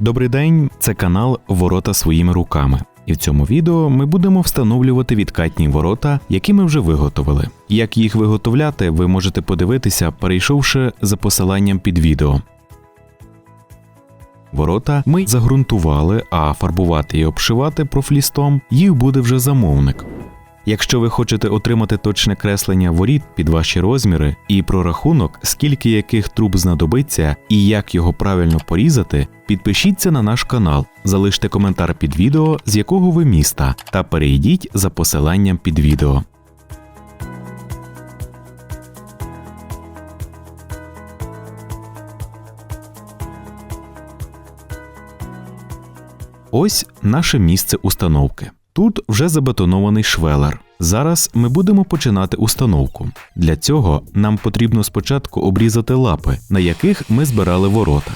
Добрий день, це канал Ворота своїми руками. І в цьому відео ми будемо встановлювати відкатні ворота, які ми вже виготовили. Як їх виготовляти, ви можете подивитися, перейшовши за посиланням під відео. Ворота ми загрунтували, а фарбувати і обшивати профлістом їх буде вже замовник. Якщо ви хочете отримати точне креслення воріт під ваші розміри і прорахунок, скільки яких труб знадобиться і як його правильно порізати, підпишіться на наш канал, залиште коментар під відео, з якого ви міста, та перейдіть за посиланням під відео. Ось наше місце установки. Тут вже забетонований швелер. Зараз ми будемо починати установку. Для цього нам потрібно спочатку обрізати лапи, на яких ми збирали ворота.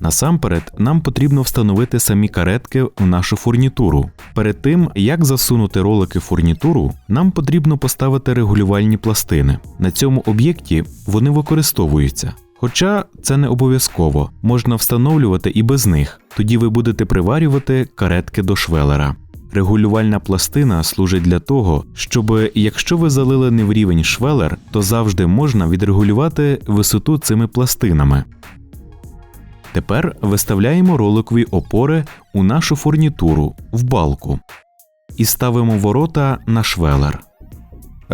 Насамперед, нам потрібно встановити самі каретки в нашу фурнітуру. Перед тим, як засунути ролики в фурнітуру, нам потрібно поставити регулювальні пластини. На цьому об'єкті вони використовуються. Хоча це не обов'язково, можна встановлювати і без них, тоді ви будете приварювати каретки до швелера. Регулювальна пластина служить для того, щоб якщо ви залили не в рівень швелер, то завжди можна відрегулювати висоту цими пластинами. Тепер виставляємо роликові опори у нашу фурнітуру в балку і ставимо ворота на швелер.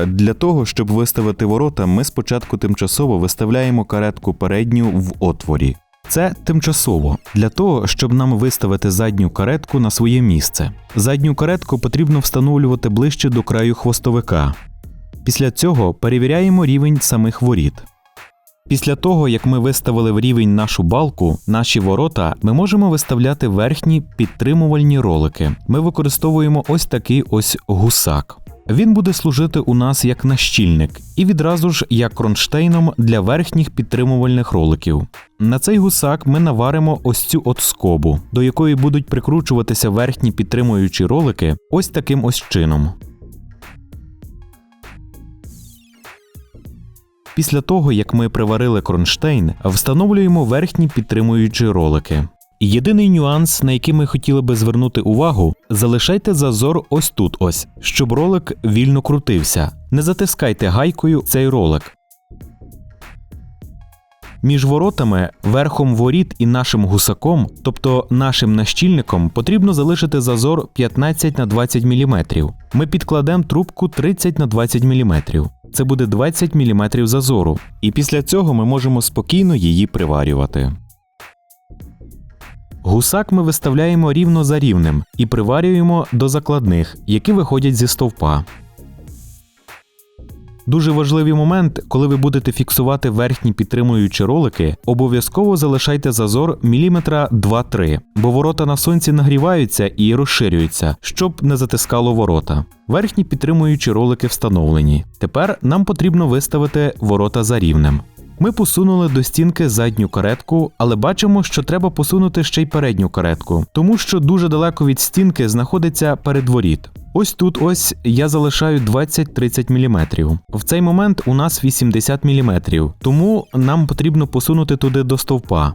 Для того, щоб виставити ворота, ми спочатку тимчасово виставляємо каретку передню в отворі. Це тимчасово для того, щоб нам виставити задню каретку на своє місце. Задню каретку потрібно встановлювати ближче до краю хвостовика. Після цього перевіряємо рівень самих воріт. Після того, як ми виставили в рівень нашу балку, наші ворота, ми можемо виставляти верхні підтримувальні ролики. Ми використовуємо ось такий ось гусак. Він буде служити у нас як нащільник і відразу ж як кронштейном для верхніх підтримувальних роликів. На цей гусак ми наваримо ось цю от скобу, до якої будуть прикручуватися верхні підтримуючі ролики ось таким ось чином. Після того, як ми приварили кронштейн, встановлюємо верхні підтримуючі ролики. Єдиний нюанс, на який ми хотіли би звернути увагу, залишайте зазор ось тут, ось, щоб ролик вільно крутився. Не затискайте гайкою цей ролик. Між воротами, верхом воріт і нашим гусаком, тобто нашим нащільником, потрібно залишити зазор 15 на 20 мм. Ми підкладемо трубку 30 на 20 мм. Це буде 20 мм зазору, і після цього ми можемо спокійно її приварювати. Гусак ми виставляємо рівно за рівнем і приварюємо до закладних, які виходять зі стовпа. Дуже важливий момент, коли ви будете фіксувати верхні підтримуючі ролики, обов'язково залишайте зазор міліметра 2-3, бо ворота на сонці нагріваються і розширюються, щоб не затискало ворота. Верхні підтримуючі ролики встановлені. Тепер нам потрібно виставити ворота за рівнем. Ми посунули до стінки задню каретку, але бачимо, що треба посунути ще й передню каретку, тому що дуже далеко від стінки знаходиться передворіт. Ось тут ось я залишаю 20-30 мм. В цей момент у нас 80 мм, тому нам потрібно посунути туди до стовпа.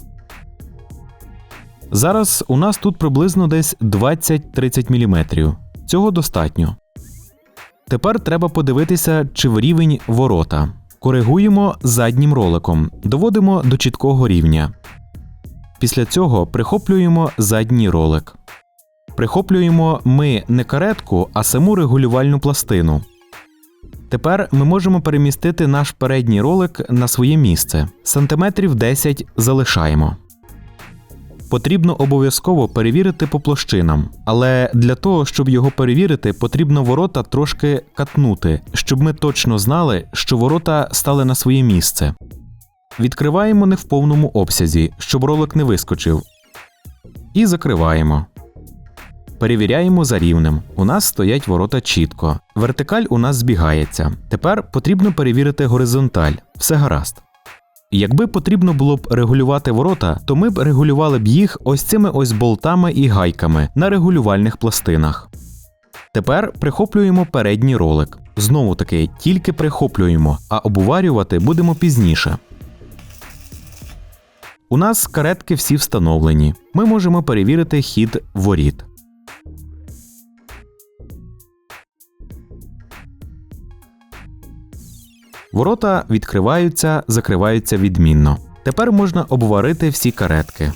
Зараз у нас тут приблизно десь 20-30 мм. Цього достатньо. Тепер треба подивитися, чи в рівень ворота. Коригуємо заднім роликом, доводимо до чіткого рівня. Після цього прихоплюємо задній ролик. Прихоплюємо ми не каретку, а саму регулювальну пластину. Тепер ми можемо перемістити наш передній ролик на своє місце. Сантиметрів 10 залишаємо. Потрібно обов'язково перевірити по площинам, але для того, щоб його перевірити, потрібно ворота трошки катнути, щоб ми точно знали, що ворота стали на своє місце. Відкриваємо не в повному обсязі, щоб ролик не вискочив. І закриваємо. Перевіряємо за рівнем. У нас стоять ворота чітко. Вертикаль у нас збігається. Тепер потрібно перевірити горизонталь. Все гаразд. Якби потрібно було б регулювати ворота, то ми б регулювали б їх ось цими ось болтами і гайками на регулювальних пластинах. Тепер прихоплюємо передній ролик. Знову таки, тільки прихоплюємо, а обуварювати будемо пізніше. У нас каретки всі встановлені. Ми можемо перевірити хід воріт. Ворота відкриваються, закриваються відмінно. Тепер можна обварити всі каретки.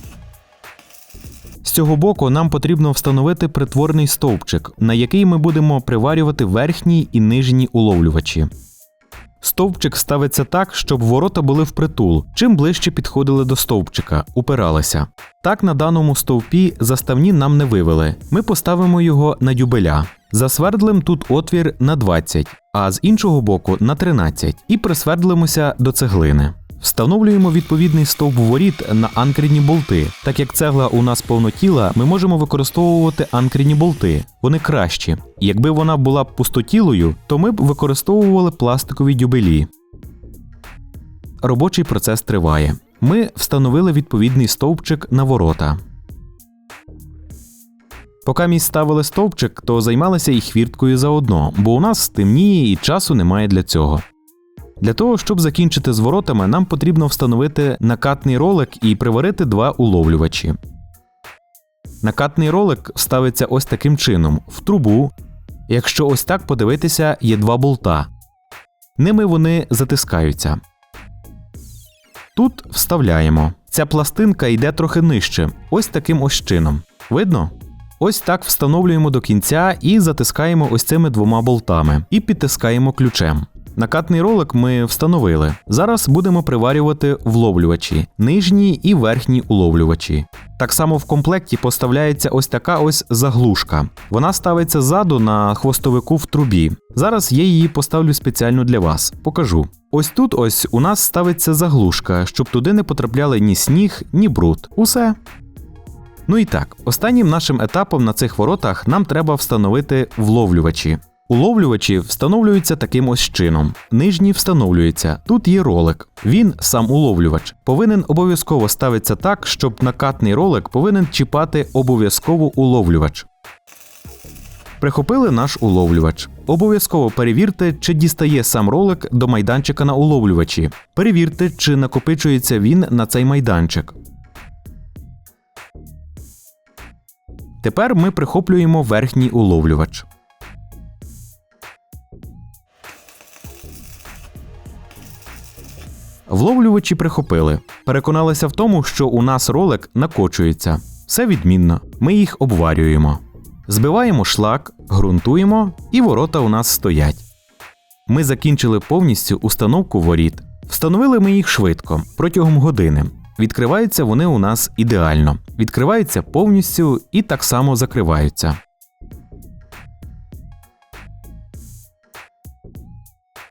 З цього боку нам потрібно встановити притворний стовпчик, на який ми будемо приварювати верхній і нижній уловлювачі. Стовпчик ставиться так, щоб ворота були впритул, чим ближче підходили до стовпчика, упиралися. Так на даному стовпі заставні нам не вивели. Ми поставимо його на дюбеля. Засвердлим тут отвір на 20, а з іншого боку на 13 і присвердлимося до цеглини. Встановлюємо відповідний стовп воріт на анкерні болти. Так як цегла у нас повнотіла, ми можемо використовувати анкерні болти. Вони кращі. Якби вона була пустотілою, то ми б використовували пластикові дюбелі. Робочий процес триває. Ми встановили відповідний стовпчик на ворота. Поки мій ставили стовпчик, то займалися і хвірткою заодно, бо у нас темніє і часу немає для цього. Для того, щоб закінчити з воротами, нам потрібно встановити накатний ролик і приварити два уловлювачі. Накатний ролик ставиться ось таким чином: в трубу. Якщо ось так подивитися, є два болта. Ними вони затискаються. Тут вставляємо. Ця пластинка йде трохи нижче, ось таким ось чином. Видно? Ось так встановлюємо до кінця і затискаємо ось цими двома болтами і підтискаємо ключем. Накатний ролик ми встановили. Зараз будемо приварювати вловлювачі, нижні і верхні уловлювачі. Так само в комплекті поставляється ось така ось заглушка. Вона ставиться ззаду на хвостовику в трубі. Зараз я її поставлю спеціально для вас. Покажу. Ось тут ось у нас ставиться заглушка, щоб туди не потрапляли ні сніг, ні бруд. Усе. Ну і так, останнім нашим етапом на цих воротах нам треба встановити вловлювачі. Уловлювачі встановлюються таким ось чином. Нижній встановлюється. Тут є ролик. Він, сам уловлювач, повинен обов'язково ставитися так, щоб накатний ролик повинен чіпати обов'язково уловлювач. Прихопили наш уловлювач. Обов'язково перевірте, чи дістає сам ролик до майданчика на уловлювачі. Перевірте, чи накопичується він на цей майданчик. Тепер ми прихоплюємо верхній уловлювач. Вловлювачі прихопили. Переконалися в тому, що у нас ролик накочується. Все відмінно. Ми їх обварюємо. Збиваємо шлак, ґрунтуємо, і ворота у нас стоять. Ми закінчили повністю установку воріт. Встановили ми їх швидко, протягом години. Відкриваються вони у нас ідеально. Відкриваються повністю і так само закриваються.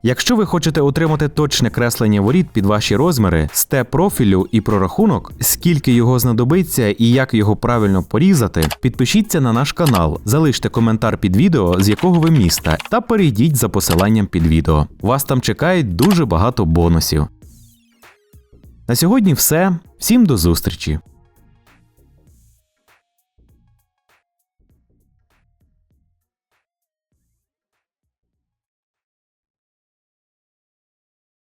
Якщо ви хочете отримати точне креслення воріт під ваші розміри, степ профілю і прорахунок, скільки його знадобиться і як його правильно порізати, підпишіться на наш канал, залиште коментар під відео, з якого ви міста, та перейдіть за посиланням під відео. Вас там чекають дуже багато бонусів. На сьогодні все. Всім до зустрічі!